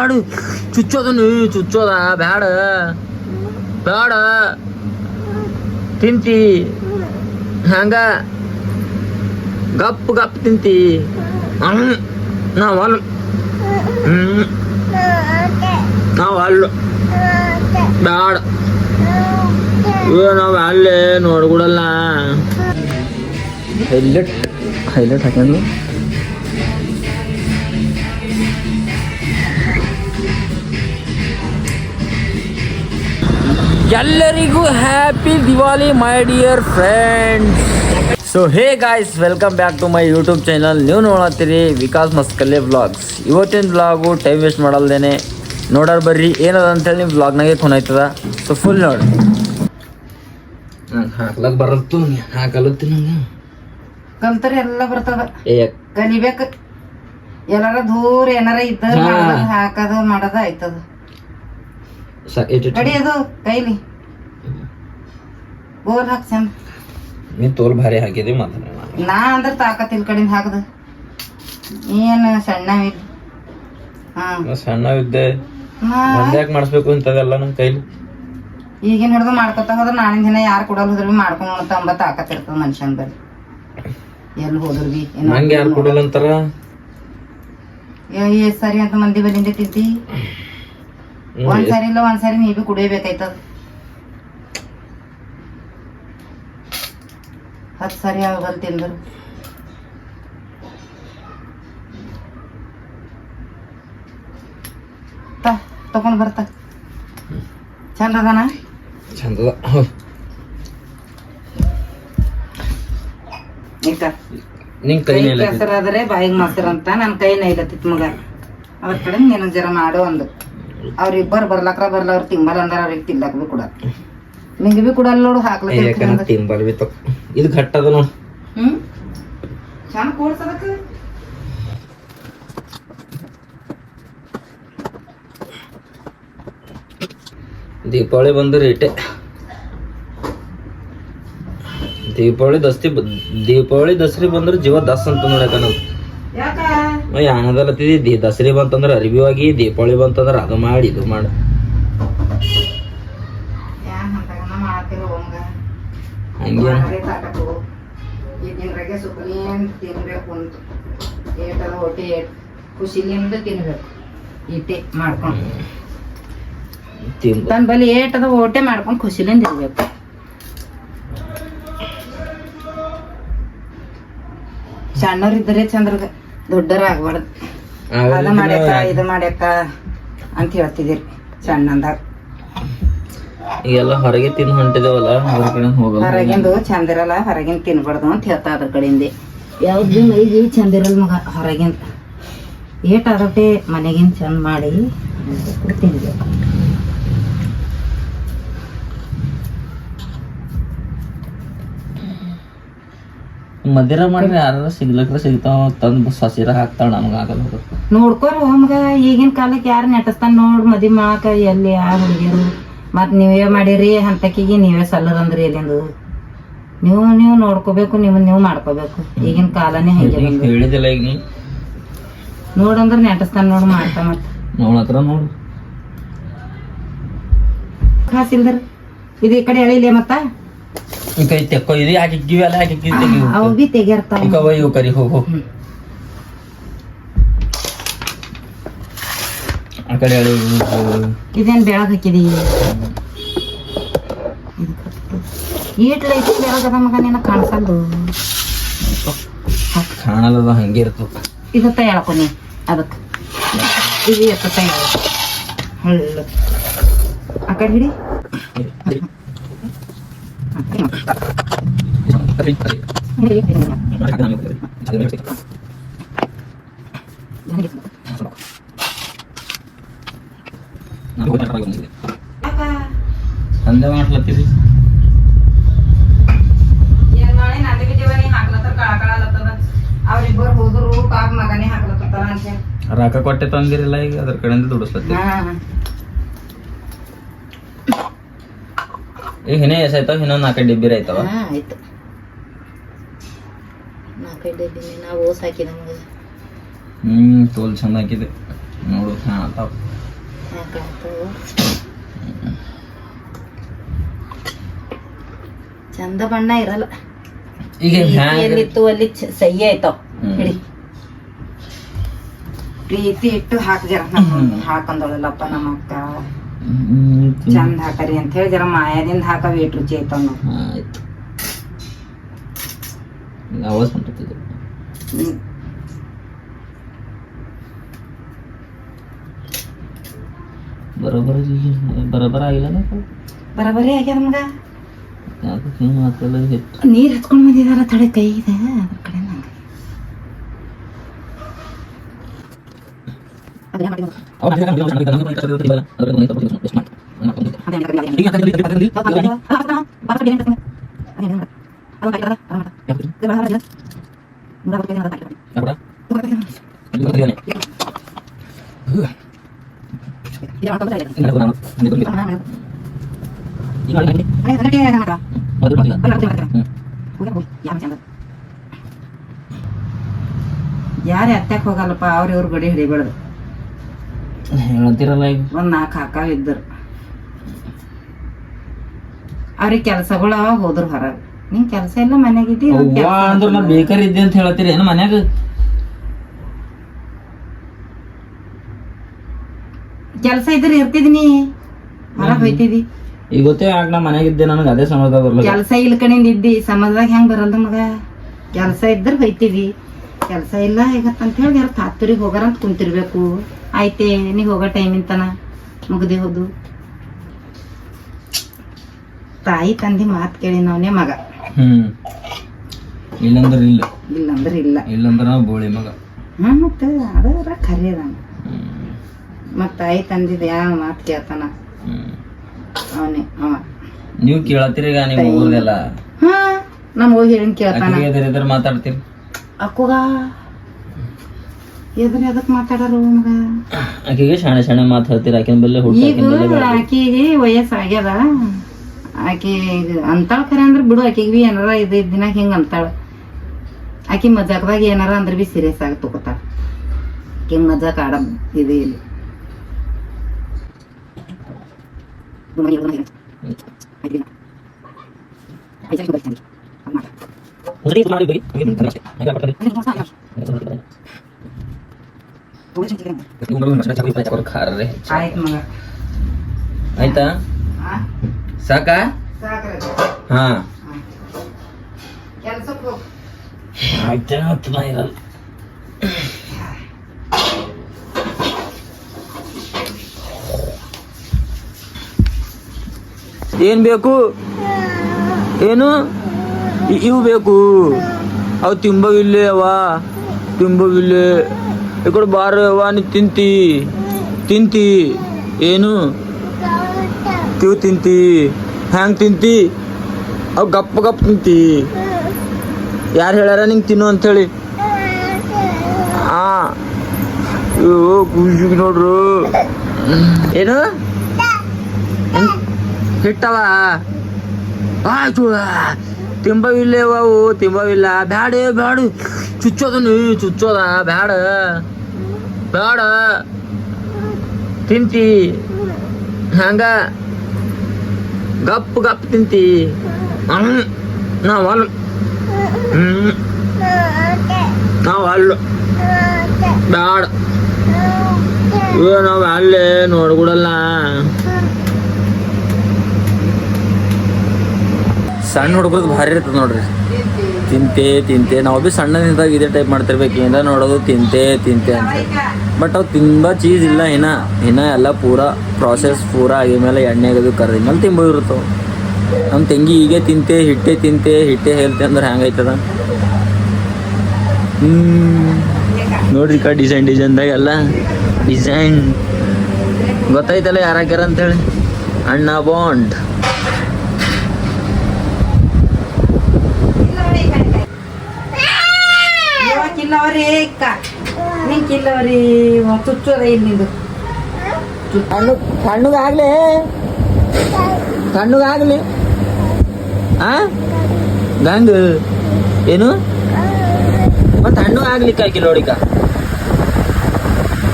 ಬ್ಯಾಡು ಚುಚ್ಚೋದನು ಚುಚ್ಚೋದ, ಬ್ಯಾಡ. ಬ್ಯಾಡ. ತಿಂತಿ. ಹಂಗ. ಗಪ್ ಗಪ್ ತಿಂತಿ. ನಾವಲ್ಲ ನಾವಲ್ಲ ಬ್ಯಾಡ. ನಾವ್ ಅಲ್ಲೇ ನೋಡ್ಬಿಡಲ್ಲ ಹೈಲೈಟ್. ಹೈಲೈಟ್ ಹಾಕೊಂಡು ಎಲ್ಲರಿಗೂ happy Diwali my dear friends so hey guys welcome back to my YouTube channel ನೀವು ನೋಡತ್ತೀರಿ ವಿಕಾಸ್ ಮಸ್ಕಲ್ಲೆ ವ್ಲಾಗ್ಸ್ ಇವತ್ತಿನ ವ್ಲಾಗು ಟೈಮ್ ವೇಸ್ಟ್ ಮಾಡಲ್ದೇನೆ. ನೋಡೋರ್ ಬರ್ರಿ ಏನದ ಅಂತೇಳಿ ನಿಮ್ಮ ವ್ಲಾಗ್ನಾಗೆ ಕೊನಾಯ್ತದ. ಸೊ ಫುಲ್ ನೋಡಿ ಹಾಕ್ಲಕ್ ಬರತ್ತು ಹಾಕಲತ್ತಿ ನಂಗೆ. ಕಲ್ತರೆ ಎಲ್ಲ ಬರ್ತದ. ಕಲಿಬೇಕು ಎಲ್ಲಾರ ದೂರ ಏನಾರ ಇದ್ದ ಹಾಕದು ಮಾಡೋದು ಹಾಕದ ಮಾಡದ ಆಯ್ತದ. ಇಟ್- ಕಡಿಯೋದು ಕೈಲಿ ಗೋಲ್ ಹಾಕ್ ಚಂದ ತೋಲ್ ಭಾರಿ ಹಾಕಿದಿ ಮಾತಾಡ ನಾ ಅಂದ್ರೆ ತಾಕತ್ ಇಲ್ ಕಡಿಂದ ಹಾಕದ ಏನು ಸಣ್ಣ ಹಾ ಸಣ್ಣ ಇದ್ದೆ ನಾ ಯಾಕೆ ಮಾಡಿಸ್ಬೇಕು ಅಂತದೆಲ್ಲ ನನ್ನ ಕೈಲಿ ಈಗಿನ ಹಿಡಿದು ಮಾಡ್ಕೊತ ಹೋದ್ರೆ ನಾಳಿನ ದಿನ ಯಾರು ಕೊಡಲ್ ಹೋದ್ರೆ ಮಾಡ್ಕೊಂಡು ಉಣ್ತ ಅಂಬ ತಾಕತ್ ಇರ್ತದ ಮನುಷ್ಯನ ಬರ್ರಿ ಎಲ್ಲಿ ಹೋದ್ರು ಬಿ ನಂಗೆ ಯಾರು ಕೊಡಲ್ಲ ಅಂತಾರ ಸರಿ ಅಂತ ಮಂದಿ ಬಲ್ಲಿಂದ ತಿಂತಿ ಒಂದ್ ಸರಿ ಇಲ್ಲ ಒಂದ್ ಸರಿ ನೀ ಬಿ ಕುಡಿಯಬೇಕಾಯ್ತದ ಹತ್ತು ಸರಿ ಆಗಲ್ ತಿಂದ್ರು. ತ ತಗೊಂಡ್ ಬರ್ತ. ಚಂದ ಅದನ ಈಗ ನಿಂಗೆ ಕೈ ಕೆಸರಾದ್ರೆ ಬಾಯಿಗೆ ಮೊಸರು ಅಂತ ನನ್ನ ಕೈ ನೈಲತ್ತಿತ್ತು ಮಗ. ಅವ್ರ ಕಡೆ ನೀನು ಜರ ಮಾಡು ಅಂದು. ಅವ್ರಿಬ್ಬರು ಬರ್ಲಕ್ರ ಬರ್ಲ ಅವ್ರು ತಿಂಬಲ್ ಅಂದ್ರ ಅವ್ರಿಗೆ ತಿನ್ಲಕ್ ಬಿ ಕೊಡ. ನಿಂಗೆ ಬಿ ಕೊಡಲ್ಲ ನೋಡು ಹಾಕ್ಲಕ್ಕೆ ತಿಂಬಲ್ ಬಿ ತಕ್. ಇದು ಘಟ್ಟ ಅದ ನೋಡು. ಚಂದ ಕೂಡ್ಸದಕ್ಕೆ ದೀಪಾವಳಿ ಬಂದ್ರೆ ರೇಟೆ ದೀಪಾವಳಿ ದಸ್ತಿ ದೀಪಾವಳಿ ದಸರಿ ಬಂದ್ರೆ ಜೀವ ದಸ್ ಅಂತ ನೋಡಕ್ಕ ನಾವು ಯಾಕ? ಯಾನದಲ್ಲತ್ತಿದಿ ದಿ ದಸರಿ ಬಂತಂದ್ರ ಅರಿವಿ ಹೋಗಿ ದೀಪಾವಳಿ ಬಂತಂದ್ರ ಅದು ಮಾಡಿ ಇದು ಮಾಡಿ. ಹಂಗ ತಿನ್ಬೇಕು ಅಂತ. ಏಟದ ಹೊಟ್ಟೆ ಏಟ್. ಖುಷಿಲಿಂದ ತಿನ್ಬೇಕು. ಇಟ್ಟೆ ಮಾಡ್ಕೊಂಡು. ತನ್ನ ಬಲಿ ಏಟದ ಓಟೆ ಮಾಡ್ಕೊಂಡು ಖುಷಿಲಿಂದ ಇರ್ಬೇಕು ಸಣ್ಣವ್ರಿದ್ದರೆ ಚಂದ್ರಗ. ದೊಡ್ಡರ ಆಗ್ಬಾರ್ದು ಅದ ಮಾಡ್ಯಾಕ ಇದು ಮಾಡ್ಯಾಕ ಅಂತ ಹೇಳ್ತಿದ್ದೀರಿ ಸಣ್ಣಂದಾಗ ಈಗೆಲ್ಲ ಹೊರಗೆ ತಿಂದು ಹೊಂಟಿದೇವಲ್ಲ ಹೊರಗಿಂದು ಚಂದ ಇರಲ್ಲ ಹೊರಗಿಂದ ತಿನ್ಬಾರ್ದು ಅಂತ ಹೇಳ್ತಾ ಅದ್ರ ಕಡೆಯಿಂದ ಯಾವ್ದು ಮೈಗೆ ಚಂದ ಇರಲ್ಲ ಮಗ ಹೊರಗಿಂದ. ಏಟ್ ಅದಟ್ಟೆ ಮನೆಗಿಂದ ಚಂದ ಮಾಡಿ ತಿನ್ಬೇಕು. ಮದಿರ ಮಾಡಿದ್ರೆ ಯಾರು ಸಿಗ್ಲಕ್ರ ಸಿಗ್ತಾವ ತಂದು ಸಸಿರ ಹಾಕ್ತಾಳ ನಮ್ಗೆ ಆಗಲ್ಲ ಹೋಗೋದು ನೋಡ್ಕೊರ್ ಈಗಿನ ಕಾಲಕ್ಕೆ ಯಾರು ನೆಟಸ್ತಾನ ನೋಡ್ ಮದಿ ಮಾಡಾಕ ಎಲ್ಲಿ ಯಾರು ಹುಡುಗಿಯರು ಮತ್ ನೀವೇ ಮಾಡಿರಿ? ಹಂತಕಿಗೆ ನೀವೇ ಸಲ್ಲದಂದ್ರಿ ಎಲ್ಲಿಂದು ನೀವು ನೀವು ನೋಡ್ಕೋಬೇಕು ನೀವು ನೀವು ಮಾಡ್ಕೋಬೇಕು. ಈಗಿನ ಕಾಲನೇ ಹಂಗೆ ಈಗ ಬಂದು ಹೇಳಿದಿಲ್ಲ ಈಗ ನೀ ನೋಡಂದ್ರ ನೆಟಸ್ತಾನ ನೋಡ್ ಮಾಡ್ತಾ ಮತ್. ನೋಡತ್ರ ನೋಡು. ಇದು ಈ ಕಡೆ ಎಳಿಲಿ ಮತ್ತ? ಈ ಕೈ ತೆಕ್ಕೋ ಇದು ಯಾಕೆ ಇಕ್ಕಿವಿ ಅಲ್ಲ ಯಾಕೆ ಇಕ್ಕಿವಿ ತೆಗಿವು ಅವು ಬಿ ತೆಗಿರ್ತಾವ ಈಗ ಅವ ಇವು ಕರಿ ಹೋಗು ಹೋಗು. ಹ್ಮ್. ಆ ಕಡೆ ಹೇಳು ಇದೇನ್ ಬೆಳಗ್ ಹಾಕಿದಿ ಈಟ್ ಲೈಟ್ ಬೆಳಗದ ಮಗ ನಿನ್ನ ಕಾಣಿಸಲ್ದು ಕಾಣಲ್ಲದ ಹಂಗೆ ಇರ್ತದ ಇದತ್ತ ಹೇಳ್ಕೊ ನೀ ಅದಕ್ಕೆ ಇದು ಎತ್ತ ಹೇಳ ಹಳ್ಳ ಆ ಕಡೆ ಹಿಡಿ ಸಂದೆ ಮಾಡ್ಲತ್ತೀರಿ ಏನ್ ಮಾಡಿ ನಂದಿ ಬಿದ್ದೇವನಿ ಹಾಕ್ಲತ್ತಾರ ಕಳ ಕಳಲತ್ತದ ಅವ್ರಿಬ್ಬರು ಈಗ ಹಿನ ಆಯ್ತಾವ ಇನ್ನೊಂದು ನಾಲ್ಕೈದು ಡಿಬ್ಬಿರ ಆಯ್ತವ? ಹಾ ಆಯ್ತು. ನಾಲ್ಕೈದು ದಿನ ನಾವು ಓಸ್ ಮಗ ಹ್ಮ್ ತೋಲ್ ಚಂದ ಹಾಕಿದೆ. ನೋಡು ಕಾಣತಾವ ಚಂದ ಬಣ್ಣ ಇರಲ್ಲ. ಈಗ ಎಲ್ಲಿತ್ತು ಅಲ್ಲಿ ಚ- ಸಹಿ ಆಯ್ತಾವ್. ಹ್ಮ್. ಹಿಡಿ. ಪ್ರೀತಿ ಇಟ್ಟು ಹಾಕ್ ಹಾಕಂದೊಳಲ್ಲಪ್ಪ ನಮ್ಮ ಹಾಕೊಂಡೋಳಲ್ಲಪ್ಪ ನಮ್ಮ ಅಕ್ಕ ಚಂದ ಹಾಕರಿ ಅಂತ ಹೇಳಿ ಜರ ಮಾಯಾದಿಂದ ಹಾಕಬೇಕು ರುಚಿ ಐತಾವ್ ನಾವು ಆಯ್ತು ಆವಾಜ್ ಹೊಂಟತಿದ್ದು ಹ್ಮ್. ಬರೋಬ್ಬರ ಬರೋಬ್ಬರ ಆಗಿಲ್ಲ ಬರಬರಿ ಆಗ್ಯದ ಮಗ? ಯಾಕೆ ಹಿಂಗೆ ನೀರ್ ಹತ್ಕೊಂಡ್ ಬಂದಿದಾರ ತಡೆ ಕೈ ಇದೆ ಅದ್ರ ಕಡೆ ಯಾರು ಅತ್ಯಾಕ್ ಹೋಗಲ್ಲಪ್ಪ ಅವ್ರ ಇವ್ರ ಗಡಿ ಹಿಡಿಬೇಡ್ದು ಹೇಳ್ತಿರಲ್ಲ ಈಗ? ಒಂದ್ ನಾಲ್ಕು ಹಾಕ ಇದ್ದರು. ಅವ್ರಿಗೆ ಕೆಲ್ಸಗಳು ಅವಾಗ ಹೋದ್ರು ಹೊರಗೆ. ನಿನ್ ಕೆಲಸ ಇಲ್ಲ ಮನೆಗಿದ್ದಿ ಅಂದ್ರ ನಾ ಬೇಕಾರ ಇದ್ದೆ ಅಂತ ಹೇಳತ್ತೀರಿ. ಏನು ಮನ್ಯಾಗ? ಕೆಲಸ ಇದ್ರೆ ಇರ್ತಿದ್ನಿ. ಹೊರಗ್ ಹೋಯ್ತಿದಿ ಈಗ ಗೊತ್ತೇ ಆಗ ನಾ ಮನ್ಯಾಗ ಇದ್ದೆ ನನಗೆ ಅದೇ ಸಮಾಜದಾಗ ಬರಲ್ಲ ಕೆಲಸ ಇಲ್ಲ ಕಡೆಯಿಂದ ಇದ್ದಿ. ಸಮಾಜದಾಗ ಹೆಂಗ್ ಬರಲ್ದ ಮಗ? ಕೆಲಸ ಇದ್ರ ಹೋಯ್ತಿವಿ ಕೆಲಸ ಇಲ್ಲ ಈಗತ್ತಂತ ಹೇಳಿ ಯಾರು ಹೋಗರ ಹೋಗಾರ ಅಂತ ಕುಂತಿರ್ಬೇಕು. ಆಯ್ತೆ ನೀ ಹೋಗೋ ಟೈಮಿನ ತನ ಮುಗ್ದಿ ಹೋದು. ತಾಯಿ ತಂದಿ ಮಾತು ಕೇಳಿ ನಾವನೇ ಮಗ. ಹ್ಮ್. ಇಲ್ಲಂದ್ರ ಇಲ್ಲ. ಇಲ್ಲಂದ್ರ ಇಲ್ಲ. ಇಲ್ಲಂದ್ರ ಬೋಳಿ ಮಗ. ಹಾ ಮತ್ತೆ ಅದರ ಹ್ಮ್. ಮತ್ತ ತಾಯಿ ತಂದಿದ್ ಯಾವ ಮಾತು ಕೇಳ್ತಾನ. ಹ್ಮ್. ಅವನೇ ಅವ. ನೀವು ಕೇಳತ್ತೀರಿ ಈಗ ಊರ್ದೆಲ್ಲ ಹಾ ನಮ್ ಹೋಗಿ ಹೇಳನ್ ಕೇಳ್ತಾನ. ಮಾತಾಡ್ತೀರಿ ಅಕ್ಕುಗ ಎದ್ರ ಎದಕ್ ಮಾತಾಡಾರ ಮಗ ಆಕಿಗೆ ಶಾಣೆ ಶಾಣೆ ಮಾತು ಹೇಳ್ತೀರಿ ಆಕಿನ ಬಲ್ಲೆ ಹುಟ್ಟು ಆಕಿನ ಬಲ್ಲೆ ಈಗ ಆಕಿಗೆ ವಯಸ್ಸು ಆಗ್ಯದ ಆಕಿ ಅಂತಾಳ ಖರೆ ಅಂದ್ರ ಬಿಡು ಆಕಿಗೆ ಬಿ ಏನಾರ ಇದು ದಿನಾಗ ಹಿಂಗ ಅಂತಾಳ ಆಕಿ ಮಜಾಕ್ದಾಗ ಏನಾರ ಅಂದ್ರ ಬಿ ಸೀರಿಯಸ್ ಆಗಿ ತಗೋತಾಳ ಆಕಿ ಮಜಾಕ್ ಆಡ ಇದು ಇಲ್ಲಿ ಖಾರ ರೀ ಆಯ್ತು? ಸಾಕಾ? ಹಾ. ಏನ್ ಬೇಕು? ಏನು? ಇವು ಬೇಕು. ಅವು ತಿಂಬವಿಲ್ಲೇ ಅವ ತಿಂಬವಿಲ್ಲೆ ಈ ಕಡೆ ಬಾರ ಅವ ನೀ ತಿಂತಿ ತಿಂತಿ ಏನು ತಿವು ತಿಂತಿ ಹ್ಯಾಂಗ್ ತಿಂತಿ ಅವು ಗಪ್ಪ ಗಪ್ ತಿಂತಿ ಯಾರು ಹೇಳ್ಯಾರ ನಿಂಗೆ ತಿನ್ನು ಅಂಥೇಳಿ ಆ ಅಯ್ಯೋ ಖುಷಿಗೆ ನೋಡ್ರು ಏನು ಹ್ಮ್? ಹಿಟ್ಟವ ಆಯ್ತು ತಿಂಬವಿಲ್ಲೇವ ಅವು ತಿಂಬವಿಲ್ಲ ಬ್ಯಾಡ ಬ್ಯಾಡ ಚುಚ್ಚೋದ ನೀ ಚುಚ್ಚೋದ, ಬ್ಯಾಡ. ಬ್ಯಾಡ. ತಿಂತಿ. ಹಂಗ ಗಪ್ ಗಪ್ ತಿಂತಿ. ನಾವು ಅಲ್ಲ ನಾವು ಅಲ್ಲ ಬ್ಯಾಡ. ಇವ ನಾವು ಅಲ್ಲೇ ನೋಡ್ಬಿಡಲ್ಲ ಸಣ್ಣ ಹುಡುಗರದು ಭಾರಿ ಇರ್ತದೆ ನೋಡ್ರಿ. ತಿಂತೆ ತಿಂತೆ. ನಾವು ಭೀ ಸಣ್ಣದಿಂದಾಗ ಇದೇ ಟೈಪ್ ಮಾಡ್ತಿರ್ಬೇಕು. ಏನಾರ ನೋಡೋದು, ತಿಂತೆ ತಿಂತೆ ಅಂತ ಬಟ್ ಅವು ತುಂಬ ಚೀಸ್ ಇಲ್ಲ ಇನ್ನ. ಇನ್ನ ಎಲ್ಲ ಪೂರಾ ಪ್ರಾಸೆಸ್ ಪೂರ ಆಗಿದ್ಮೇಲೆ ಮೇಲೆ ಎಣ್ಣೆಗದು ಕರ್ದಿ ಮೇಲೆ ತಿಂಬ ಇರ್ತಾವೆ ನಮ್ಮ ತಂಗಿ ಹೀಗೆ ತಿಂತೆ, ಹಿಟ್ಟೆ ತಿಂತೆ, ಹಿಟ್ಟೆ ಹೇಳ್ತೆ ಅಂದ್ರೆ ಹೆಂಗೈತದ ಹ್ಞೂ ನೋಡ್ರಿ ಕಾ ಡಿಸೈನ್ ಡಿಸೈನ್ದಾಗ ಎಲ್ಲ ಡಿಸೈನ್ ಗೊತ್ತಾಯ್ತಲ್ಲ ಯಾರಾಗ್ಯಾರ ಅಂತೇಳಿ ಅಣ್ಣ ಬಾಂಡ್ ಇವ ಕಿಲ್ಲವರಿ ಅಕ್ಕ ನಿಂಗ್ ಕಿಲ್ಲವರಿ ಚುಚ್ಚೋದ ಆ? ಗಂಗ ಏನು? ಮತ್ತೆ ಹಣ್ಣು ಆಗ್ಲಿಕ್ಕೆ ಆಕಿ ನೋಡಿಕ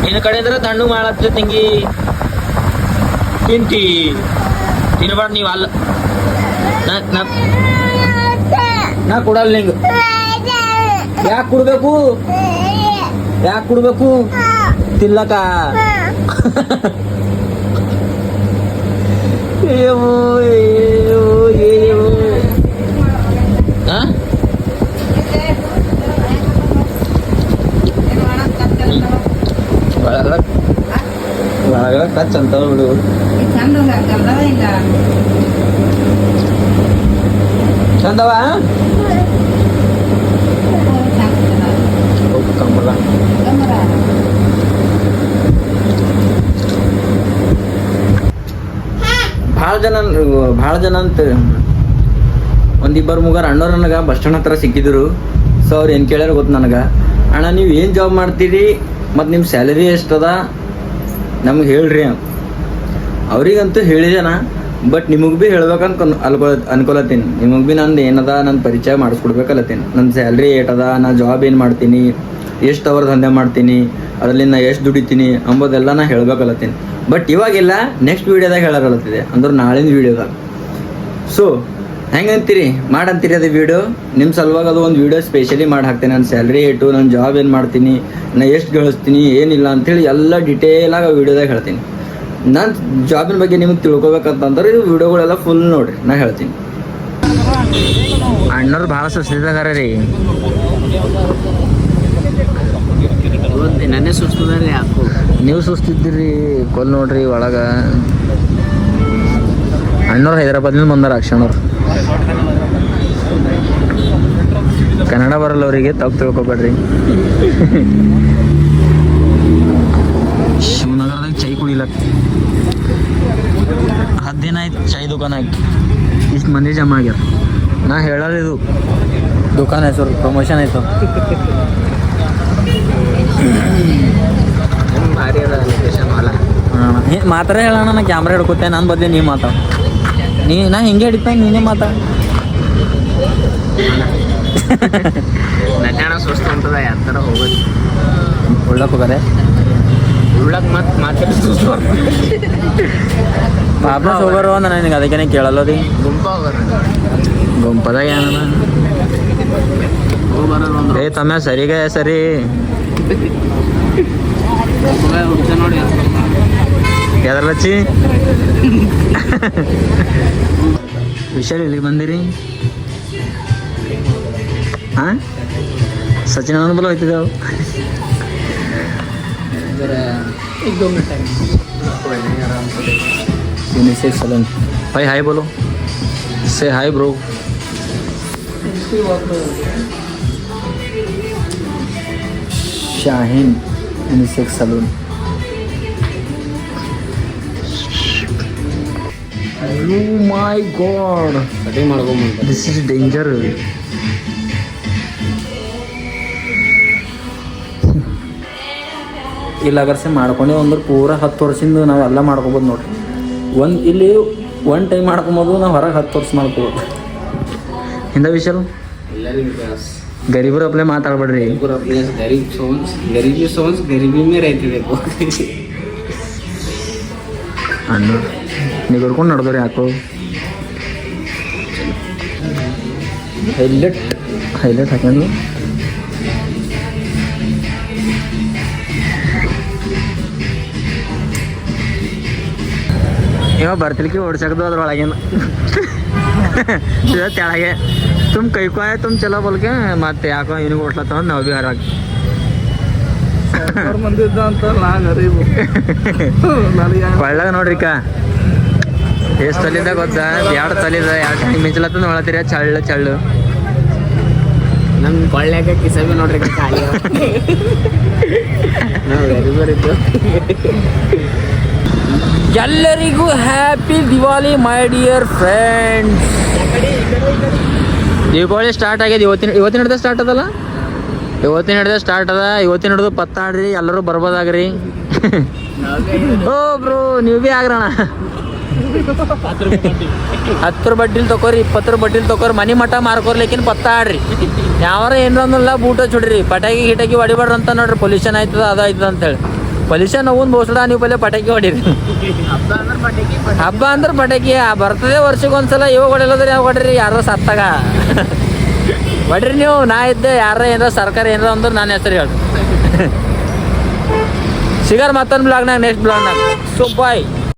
ನಿನ್ನ ಕಡೆ ಇದ್ರೆ ತಣ್ಣು ಮಾಡತ್ತೆ ತಂಗಿ? ತಿಂತಿ. ತಿನ್ಬಾರ್ದು ನೀವು ಅಲ್ಲ. ನಾ ಕೊಡಲ್ಲ ನಿಂಗೆ. ಯಾಕೆ ಕೊಡ್ಬೇಕು? ಯಾಕೆ ಕೊಡ್ಬೇಕು? ತಿನ್ಲಕ ಏವೋ ಏವೋ ಏವೋ. ಹಾ ಒಳಗಡೆ ಒಳಗಡೆ ಟಚ್ ಅಂತ ಬಿಡು ಚಂದ ಕಲ್ಲವ ಇಲ್ಲ ಚಂದವ? ಭಾಳ ಜನ ಭಾಳ ಜನ ಅಂತ ಒಂದಿಬ್ಬರು ಮುಗಾರ ಅಣ್ಣವ್ರು ನನಗೆ ಬಸ್ ಸ್ಟ್ಯಾಂಡ್ ಹತ್ರ ಸಿಕ್ಕಿದ್ರು. ಸೊ ಅವ್ರು ಏನು ಕೇಳ್ಯಾರ ಗೊತ್ತು ನನಗೆ. ಅಣ್ಣ ನೀವು ಏನು ಜಾಬ್ ಮಾಡ್ತೀರಿ? ಮತ್ತು ನಿಮ್ಮ ಸ್ಯಾಲರಿ ಎಷ್ಟದ? ನಮ್ಗೆ ಹೇಳ್ರಿ. ಅವ್ರಿಗಂತೂ ಹೇಳಿದೆ ಹೇಳಿದೆನ ಬಟ್ ನಿಮಗೆ ಭೀ ಹೇಳ್ಬೇಕಂತ ಅನ್- ಅನ್ಕೊ ಅನ್ಕೊಲತ್ತೀನಿ. ನಿಮಗೆ ಭೀ ನಂದು ಏನದ ನನ್ನ ಪರಿಚಯ ಮಾಡಿಸ್ಕೊಡ್ಬೇಕಲ್ಲತ್ತೀನಿ. ನನ್ನ ಸ್ಯಾಲ್ರಿ ಏಟದ, ನಾ ಜಾಬ್ ಏನು ಮಾಡ್ತೀನಿ, ಎಷ್ಟು ಅವರ್ ದಂಧೆ ಮಾಡ್ತೀನಿ ಅದರಲ್ಲಿ ನಾ ಎಷ್ಟು ದುಡಿತೀನಿ ಅಂಬೋದೆಲ್ಲ ನಾ ಹೇಳ್ಬೇಕಲ್ಲತ್ತೀನಿ. ಬಟ್ ಇವಾಗಿಲ್ಲ ನೆಕ್ಸ್ಟ್ ವೀಡಿಯೋದಾಗ ಹೇಳಕಲತ್ತಿದೆ. ಅಂದ್ರೆ ನಾಳಿನ ವೀಡಿಯೋದಾಗ ಸೊ ಹೆಂಗಂತೀರಿ? ಮಾಡಂತೀರಿ ಅದು ವಿಡಿಯೋ ನಿಮ್ಮ ಸಲುವಾಗಿ ಅದು ಒಂದು ವಿಡಿಯೋ ಸ್ಪೆಷಲಿ ಮಾಡಿ ಹಾಕ್ತೀನಿ. ನನ್ನ ಸ್ಯಾಲ್ರಿ ಏಟು ನನ್ನ ಜಾಬ್ ಏನು ಮಾಡ್ತೀನಿ, ನಾ ಎಷ್ಟು ಗಳಿಸ್ತೀನಿ, ಏನಿಲ್ಲ ಅಂಥೇಳಿ ಎಲ್ಲ ಡಿಟೇಲಾಗಿ ಆ ವಿಡಿಯೋದಾಗ ಹೇಳ್ತೀನಿ. ನಾನು ಜಾಬಿನ ಬಗ್ಗೆ ನಿಮಗೆ ತಿಳ್ಕೊಬೇಕಂತಂದ್ರೆ ಇದು ವಿಡಿಯೋಗಳೆಲ್ಲ ಫುಲ್ ನೋಡ್ರಿ. ನಾ ಹೇಳ್ತೀನಿ. ಅಣ್ಣವ್ರು ಭಾಳ ಸುಸ್ತಿದಾರ ರೀ. ನನ್ನೇ ಸುಸ್ತದ್ರಿ ಯಾಕೋ? ನೀವು ಸುಸ್ತಿದ್ದೀರಿ ಕೊಲ್ ನೋಡ್ರಿ ಒಳಗ. ಅಣ್ಣವ್ರು ಹೈದರಾಬಾದ್ನಿಂದ ಬಂದಾರ ಅಕ್ಷಣ್ಣವ್ರು ಕನ್ನಡ ಬರಲ್ಲ ಅವರಿಗೆ ತಪ್ಪು ತಿಳ್ಕೊಬೇಡ್ರಿ. ಶಿವನಗರದಾಗ ಚೈ ಕುಡಿಲಕ್ಕ. ಆಯ್ತು ಚೈ ದುಕಾನ್ ಹಾಕಿ ಇಷ್ಟು ಮಂದಿ ಜಮಾ ಆಗ್ಯಾರ. ನಾ ಹೇಳಲ್ಲ ಇದು. ದುಕಾನ್ ಹೆಸರು ಪ್ರಮೋಷನ್ ಆಯ್ತು ಭಾರಿ ಅದ ಲೊಕೇಶನ್ ಹೊಲ ಮಾತ್ರ ಹೇಳೋಣ ನಾ ಕ್ಯಾಮ್ರಾ ಹಿಡ್ಕೊತೆ ನನ್ನ ಬದಲಿ ನೀ ಮಾತಾಡ. ನೀ ನಾ ಹಿಂಗೆ ಹಿಡಿತ ನೀನೇ ಮಾತಾ ನನ್ಯಾಣ ಸುಸ್ತು ಉಂಟದ ಯಾವ ಥರ ಹೋಗೋದು ಒಳ್ಳಕ್ಕೆ ಹೋಗಾರೆ ಉಳ್ಳಕ್ ಮತ್ತೆ ಮಾತಾಡಿ ಸುಸ್ತು ವಾಪಸ್ ಹೋಗೋರು ಅಂದ ನನಗೆ ಅದಕ್ಕೇನೆ ಕೇಳಲ್ಲ ರೀ ಗುಂಪ ಗುಂಪದಾಗ ಏನದ? ಏ ತಮ್ಮ ಸರಿಗ ಸರಿ. ನೋಡಿ ಎದರ್ಲಚ್ಚಿ? ವಿಶಾಲ್ ಇಲ್ಲಿಗೆ ಬಂದಿರಿ? ಹಾಂ ಸಚಿನ್ मिनट टाइम कोई नहीं आराम से सलन भाई हाय बोलो। से hi bro Shaheen unisex salon Oh my god! This is danger. ಇಲ್ಲಿ ಅಗರ್ಸೆ ಮಾಡ್ಕೊಂಡೆ ಅಂದ್ರೆ ಪೂರ ಹತ್ತು ವರ್ಷದಿಂದ ನಾವು ಎಲ್ಲ ಮಾಡ್ಕೊಬೋದು ನೋಡಿರಿ. ಒಂದು ಇಲ್ಲಿ ಒನ್ ಟೈಮ್ ಮಾಡ್ಕೊಬೋದು ನಾವು ಹೊರಗೆ ಹತ್ತು ವರ್ಷ ಮಾಡ್ಕೊಬೋದು. ಹಿಂದ ವಿಷಲ್ ಗರೀಬ್ರ ಅಪ್ಲೆ ಮಾತಾಡ್ಬೇಡ್ರಿ. ಸೋನ್ಸ್ ಗರೀಬಿ ಸೋನ್ಸ್ ಅಣ್ಣ ನೀವು ಹಿಡ್ಕೊಂಡು ನಡೆದ್ರಿ ಯಾಕೋ? ಹೈಲೈಟ್ ಹೈಲೈಟ್ ಹಾಕೊಂಡು ಇವ ಬರ್ತಿಲ್ಕಿ ಓಡ್ಸಕ್ದು ಅದ್ರೊಳಗೇನು. ತೆಳಗೆ ತುಮ್ ಕೈಕೋಯ ತುಂಬ ಚಲೋ ಬಲ್ಕೆ ಮತ್ತೆ ಯಾಕೋ ಇವ್ನಿಗೆ ಓಡ್ಲತ್ತ ನಾವು ಬಿ ಹೊರಗೆ. ಒಳ್ಳಾಗ ಅಂತ ನಾ ಗರೀಬು. ನನಗೆ ಒಳ್ಳಗ ನೋಡ್ರಿ ಕಾ ಎಷ್ಟು ತಲಿದ ಗೊತ್ತಾ? ಎರಡು ತಲಿದ ಎರಡು ಟೈಮ್ ಮಿಂಚಲತ್ತ ನೋಡತ್ತೀರ ಚಳ್ಳು ಚಳ್ಳು. ನಮ್ ಕೊಳ್ಳ್ಯಾಗ ಕಿಸಬಿ ನೋಡ್ರಿ ಖಾಲಿ ಎಲ್ಲರಿಗೂ happy Diwali my dear friends Deepavali start ಆಗಿದೆ. ಇವತ್ತಿನ ಇವತ್ತಿನ ಹಿಡ್ದ ಸ್ಟಾರ್ಟ್ ಅದಲ್ಲ? ಇವತ್ತಿನ ಹಿಡ್ದೆ ಸ್ಟಾರ್ಟ್ ಅದ. ಇವತ್ತಿನ ಹಿಡ್ದು ಪತ್ತಾಡ್ರಿ. ಎಲ್ಲರೂ ಬರ್ಬೋದಾಗ್ರಿ. ಓ ಬ್ರೋ ನೀವು ಭೀ ಆಗ್ರಣ. ಹತ್ತರ ಬಡ್ಡಿಲ್ ತಗೋರಿ ಇಪ್ಪತ್ತರ ಬಡ್ಡಿಲ್ ತಗೋರಿ ಮನಿ ಮಠ ಮಾರ್ಕೋರ್ಲಿಕ್ಕಿನ ಪತ್ತ ಆಡ್ರಿ ಯಾವಾರ ಏನ್ರ ಅಂದ್ರಲ್ಲ ಬೂಟ ಚುಡ್ರಿ. ಪಟಾಕಿ ಗಿಟಾಕಿ ಅಂತ ನೋಡ್ರಿ. ಪೊಲ್ಯೂಷನ್ ಆಯ್ತದ ಅದಾಯ್ತದ ಅಂತೇಳಿ. ಪೊಲ್ಯೂಷನ್ ಅವನ್ ಬೋಸಡ ನೀವು ಪಲ್ಲೆ ಪಟಾಕಿ ಹೊಡೀರಿ. ಹಬ್ಬ ಅಂದ್ರೆ ಪಟಾಕಿ ಬರ್ತದೆ ವರ್ಷಕ್ಕೊಂದ್ಸಲ ಇವಾಗ ಹೊಡಿಲ್ಲದ್ರೆ ಯಾವ ಹೊಡ್ರಿ? ಯಾರೋ ಸತ್ತಾಗ. ಹೊಡ್ರಿ ನೀವು, ನಾ ಇದ್ದೆ, ಯಾರ ಏನಾರ ಸರ್ಕಾರ ಏನಾರ ಅಂದ್ರೆ ನನ್ನ ಹೆಸರು ಹೇಳಿ ಸಿಗರ್ ಮತ್ತೊಂದು ಬ್ಲಾಗ್ನಾಗ ನೆಕ್ಸ್ಟ್ ಬ್ಲಾಗ್ನಾಗ ಸೊ ಬಾಯ್